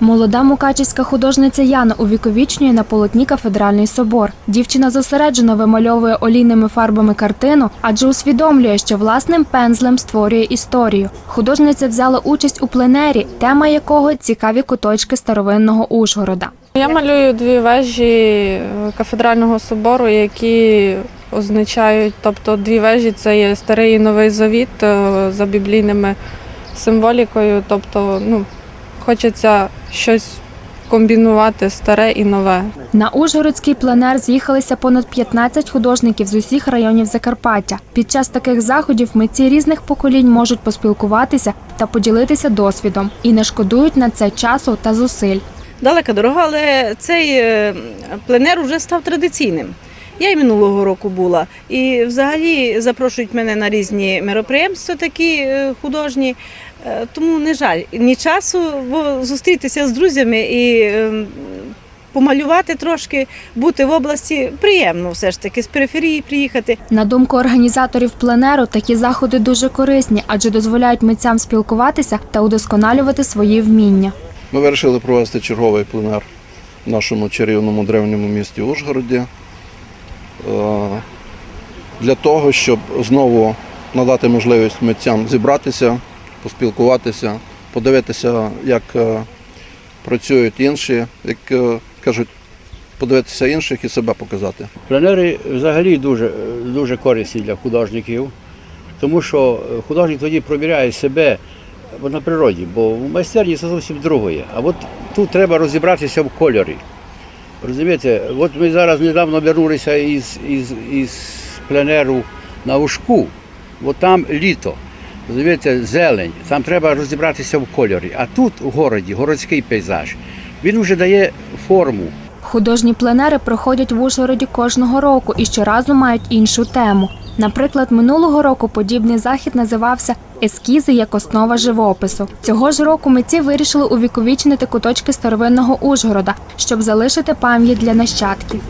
Молода мукачівська художниця Яна увіковічнює на полотні кафедральний собор. Дівчина зосереджено вимальовує олійними фарбами картину, адже усвідомлює, що власним пензлем створює історію. Художниця взяла участь у пленері, тема якого цікаві куточки старовинного Ужгорода. Я малюю дві вежі е, кафедрального собору, які означають, тобто дві вежі це є старий і новий завіт е, за біблійними символікою. Тобто, ну, хочеться щось комбінувати старе і нове. На Ужгородський пленер з'їхалися понад 15 художників з усіх районів Закарпаття. Під час таких заходів митці різних поколінь можуть поспілкуватися та поділитися досвідом і не шкодують на це часу та зусиль. Далека дорога, але цей е, пленер вже став традиційним. Я і минулого року була. І взагалі запрошують мене на різні мероприємства такі е, художні. Е, Тому не жаль ні часу, бо зустрітися з друзями і е, помалювати трошки, бути в області приємно все ж таки, з периферії приїхати. На думку організаторів пленеру, такі заходи дуже корисні, адже дозволяють митцям спілкуватися та удосконалювати свої вміння. Ми вирішили провести черговий пленер в нашому чарівному древньому місті Ужгороді для того, щоб знову надати можливість митцям зібратися, поспілкуватися, подивитися, як е, працюють інші, як е, кажуть, подивитися інших і себе показати. Пленери взагалі дуже, дуже корисні для художників, тому що художник тоді провіряє себе на природі, бо в майстерні це зовсім другое. А от тут треба розібратися в кольорі. Розумієте, от ми зараз недавно вернулися із, із, із пленеру на Ушку, от там літо. Розумієте, зелень, там треба розібратися в кольорі. А тут у городі, городський пейзаж, він вже дає форму. Художні пленери проходять в Ужгороді кожного року і щоразу мають іншу тему. Наприклад, минулого року подібний захід називався Ескізи як основа живопису. Цього ж року митці вирішили увіковічнити куточки старовинного Ужгорода, щоб залишити пам'ять для нащадків.